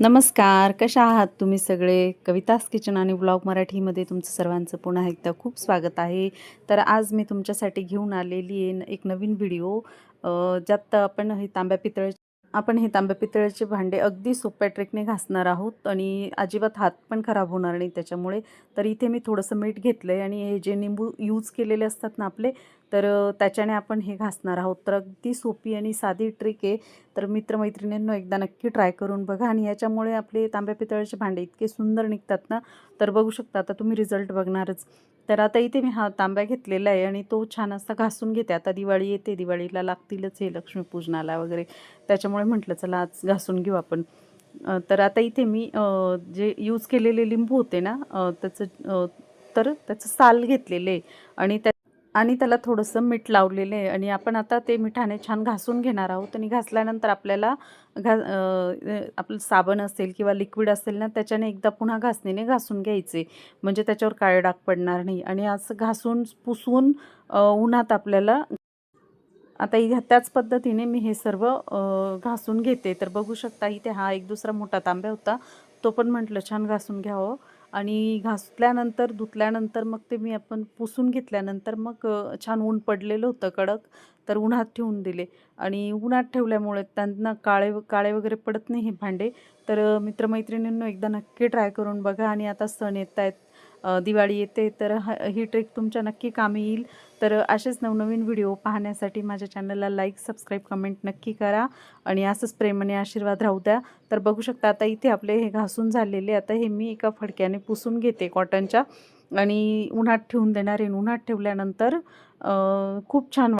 नमस्कार कशा आहात तुम्ही सगळे? कवितास किचन आणि ब्लॉग मराठीमध्ये तुमचं सर्वांचं पुन्हा एकदा खूप स्वागत आहे. तर आज मी तुमच्यासाठी घेऊन आलेली आहे न- एक नवीन व्हिडिओ. ज्यात आपण हे तांब्या पितळ आपण हे तांब्या पितळेचे भांडे अगदी सोप्या ट्रेकने घासणार आहोत आणि अजिबात हात पण खराब होणार नाही त्याच्यामुळे. तर इथे मी थोडंसं मीठ घेतलं आहे आणि हे जे निंबू यूज केलेले असतात ना आपले तर त्याच्याने आपण हे घासणार आहोत. तर अगदी सोपी आणि साधी ट्रिक आहे. तर मित्रमैत्रिणींनो एकदा नक्की ट्राय करून बघा आणि याच्यामुळे आपले तांब्या पितळेचे भांडे इतके सुंदर निघतात ना तर बघू शकता आता तुम्ही रिझल्ट बघणारच. तर आता इथे मी हा तांब्या घेतलेला आहे आणि तो छान असा घासून घेते. आता दिवाळी येते दिवाळीला लागतीलच हे लक्ष्मीपूजनाला वगैरे. त्याच्यामुळे म्हटलं चला आज घासून घेऊ आपण. तर आता इथे मी जे यूज केलेले लिंबू होते ना त्याचं तर त्याचं साल घेतलेले आणि त्या आणि त्याला थोडंसं मीठ लावलेलं आहे आणि आपण आता ते मिठाने छान घासून घेणार आहोत आणि घासल्यानंतर आपल्याला घा आपलं साबण असेल किंवा लिक्विड असेल ना त्याच्याने एकदा पुन्हा घासणीने घासून घ्यायचे. म्हणजे त्याच्यावर काळे डाग पडणार नाही. आणि असं घासून पुसून उन्हात आपल्याला आता ह्या त्याच पद्धतीने मी हे सर्व घासून घेते. तर बघू शकता इथे हा एक दुसरा मोठा तांब्या होता. तो पण म्हटलं छान घासून घ्यावं. आणि घासल्यानंतर धुतल्यानंतर मग ते मी आपण पुसून घेतल्यानंतर मग छान ऊन पडलेलं होतं कडक तर उन्हात ठेवून दिले. आणि उन्हात ठेवल्यामुळे त्यांना काळे काळे वगैरे पडत नाही हे भांडे. तर मित्रमैत्रिणींनो एकदा नक्की ट्राय करून बघा आणि आता सण येत आहेत. दिवाळी येते तर ह ही ट्रिक तुमच्या नक्की कामी येईल. तर असेच नवनवीन व्हिडिओ पाहण्यासाठी माझ्या चॅनलला लाईक सबस्क्राईब कमेंट नक्की करा आणि असंच प्रेमाने आशीर्वाद राहू द्या. तर बघू शकता आता इथे आपले हे घासून झालेले आता हे मी एका फडक्याने पुसून घेते कॉटनच्या आणि उन्हात ठेवून देणार आहे. उन्हात ठेवल्यानंतर खूप छान